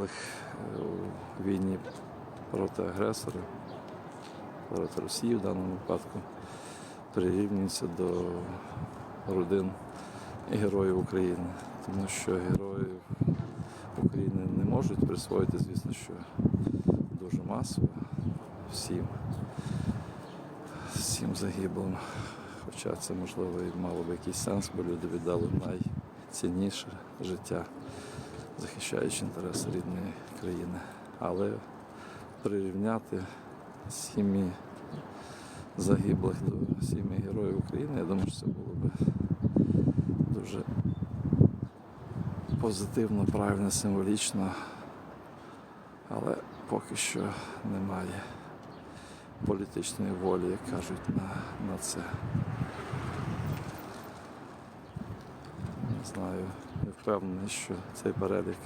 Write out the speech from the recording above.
загиблих е, у війні проти агресора, проти Росії в даному випадку, прирівнюється до родин героїв України. Тому що героїв України не можуть присвоїти, звісно, що дуже масово всім, всім загиблим. Хоча це можливо і мало би якийсь сенс, бо люди віддали найцінніше життя, захищаючи інтереси рідної країни. Але прирівняти сім'ї загиблих до сім'ї героїв України, я думаю, що це було би дуже позитивно, правильно, символічно, але поки що немає політичної волі, як кажуть, на, на це. Не знаю, не впевнений, що цей перелік